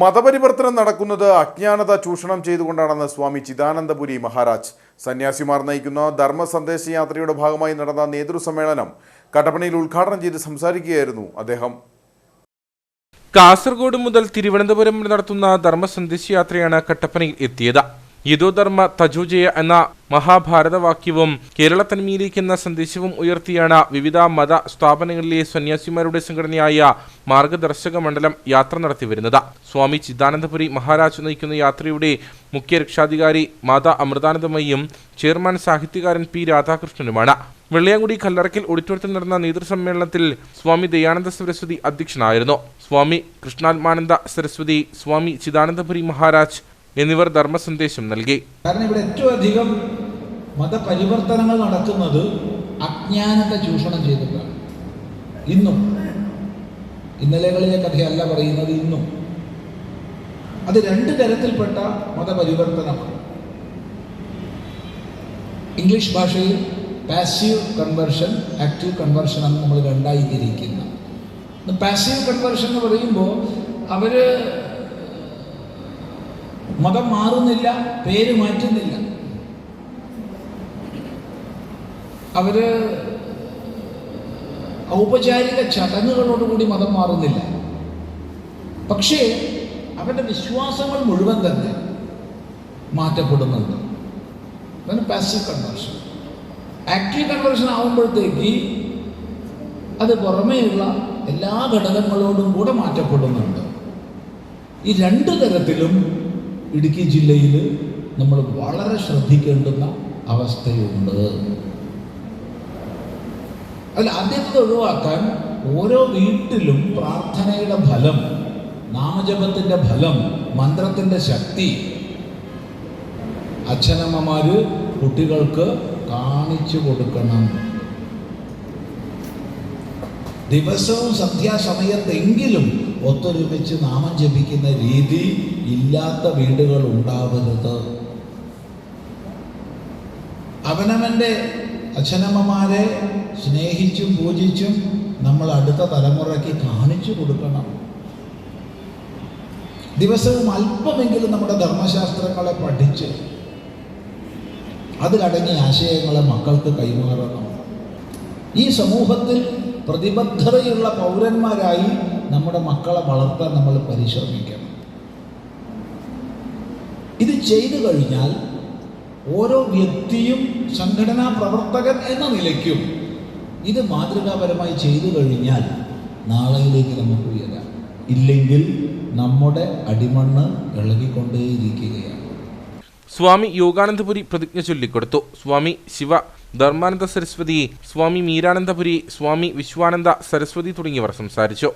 മതപരിവർത്തനം നടക്കുന്നത് അജ്ഞാനത ചൂഷണം ചെയ്തുകൊണ്ടാണെന്ന് സ്വാമി ചിദാനന്ദപുരി മഹാരാജ്. സന്യാസിമാർ നയിക്കുന്ന ധർമ്മ സന്ദേശ യാത്രയുടെ ഭാഗമായി നടന്ന നേതൃസമ്മേളനം കട്ടപ്പനയിൽ ഉദ്ഘാടനം ചെയ്ത് സംസാരിക്കുകയായിരുന്നു അദ്ദേഹം. കാസർഗോഡ് മുതൽ തിരുവനന്തപുരം നടത്തുന്ന ധർമ്മ സന്ദേശയാത്രയാണ് കട്ടപ്പനയിൽ എത്തിയത്. യദോധർമ്മ തജുജയ എന്ന മഹാഭാരതവാക്യവും കേരള തന്മയിലേക്ക് എന്ന സന്ദേശവും ഉയർത്തിയാണ് വിവിധ മത സ്ഥാപനങ്ങളിലെ സന്യാസിമാരുടെ സംഘടനയായ മാർഗദർശക മണ്ഡലം യാത്ര നടത്തിവരുന്നത് സ്വാമി ചിദാനന്ദപുരി മഹാരാജ് നയിക്കുന്ന യാത്രയുടെ മുഖ്യ രക്ഷാധികാരി മാതാ അമൃതാനന്ദമയും ചെയർമാൻ സാഹിത്യകാരൻ പി രാധാകൃഷ്ണനുമാണ്. വെള്ളിയാങ്കുടി കല്ലറക്കിൽ ഓഡിറ്റോറിയത്തിൽ നടന്ന നേതൃസമ്മേളനത്തിൽ സ്വാമി ദയാനന്ദ സരസ്വതി അധ്യക്ഷനായിരുന്നു. സ്വാമി കൃഷ്ണാത്മാനന്ദ സരസ്വതി സ്വാമി ചിദാനന്ദപുരി മഹാരാജ് എന്നിവർ ധർമ്മസന്ദേശം നൽകി. കാരണം ഇവിടെ ഏറ്റവും അധികം മതപരിവർത്തനങ്ങൾ നടക്കുന്നത് അജ്ഞാനത്തെ ചൂഷണം ചെയ്തിട്ടാണ്. ഇന്നും. ഇന്നലെകളിലെ കഥയല്ല പറയുന്നത് ഇന്നും. അത് രണ്ട് തരത്തിൽപ്പെട്ട മതപരിവർത്തനമാണ്. ഇംഗ്ലീഷ് ഭാഷയിൽ പാസീവ് കൺവേർഷൻ ആക്റ്റീവ് കൺവേർഷൻ ആണ് നമ്മൾ രണ്ടായി തിരിക്കുന്നത്. പാസീവ് കൺവേർഷൻ എന്ന് പറയുമ്പോൾ അവർ മതം മാറുന്നില്ല പേര് മാറ്റുന്നില്ല. അവർ ഔപചാരിക ചടങ്ങുകളോടുകൂടി മതം മാറുന്നില്ല. പക്ഷേ അവരുടെ വിശ്വാസങ്ങൾ മുഴുവൻ തന്നെ മാറ്റപ്പെടുന്നുണ്ട്. അതാണ് പാസീവ് കൺവേർഷൻ ആക്റ്റീവ് കൺവേർഷൻ ആകുമ്പോഴത്തേക്ക് അത് പുറമേയുള്ള എല്ലാ ഘടകങ്ങളോടും കൂടെ മാറ്റപ്പെടുന്നുണ്ട്. ഈ രണ്ട് തരത്തിലും ഇടുക്കി ജില്ലയിൽ നമ്മൾ വളരെ ശ്രദ്ധിക്കേണ്ടുന്ന അവസ്ഥയുണ്ട്. അതിൽ ആദ്യത്തെ ഒഴിവാക്കാൻ ഓരോ വീട്ടിലും പ്രാർത്ഥനയുടെ ഫലം നാമജപത്തിന്റെ ഫലം മന്ത്രത്തിന്റെ ശക്തി അച്ഛനമ്മമാർ കുട്ടികൾക്ക് കാണിച്ചു കൊടുക്കണം. ദിവസവും സന്ധ്യാസമയത്തെങ്കിലും ഒത്തൊരുമിച്ച് നാമം ജപിക്കുന്ന രീതി ഇല്ലാത്ത വീടുകൾ ഉണ്ടാവരുത്. അവനവന്റെ അച്ഛനമ്മമാരെ സ്നേഹിച്ചും പൂജിച്ചും നമ്മൾ അടുത്ത തലമുറയ്ക്ക് കാണിച്ചു കൊടുക്കണം. ദിവസവും അല്പമെങ്കിലും നമ്മുടെ ധർമ്മശാസ്ത്രങ്ങളെ പഠിച്ച് അതിലടങ്ങിയ ആശയങ്ങളെ മക്കൾക്ക് കൈമാറണം. ഈ സമൂഹത്തിൽ പ്രതിബദ്ധതയുള്ള പൗരന്മാരായി നമ്മുടെ മക്കളെ വളർത്താൻ നമ്മൾ പരിശ്രമിക്കണം. ഇത് ചെയ്തു കഴിഞ്ഞാൽ ഓരോ വ്യക്തിയും സംഘടനാ പ്രവർത്തകൻ എന്ന നിലയ്ക്കും ഇത് മാതൃകാപരമായി ചെയ്തു കഴിഞ്ഞാൽ നാളെയിലേക്ക് നമുക്ക് ഉയരാം. ഇല്ലെങ്കിൽ നമ്മുടെ അടിമണ്ണ് ഇളകിക്കൊണ്ടേയിരിക്കുകയാണ്. സ്വാമി യോഗാനന്ദപുരി പ്രതിജ്ഞ ചൊല്ലിക്കൊടുത്തു. സ്വാമി ശിവ ധർമാനന്ദ സരസ്വതി സ്വാമി മീരാനന്ദപുരി സ്വാമി വിശ്വാനന്ദ സരസ്വതി തുടങ്ങിയവർ സംസാരിച്ചു.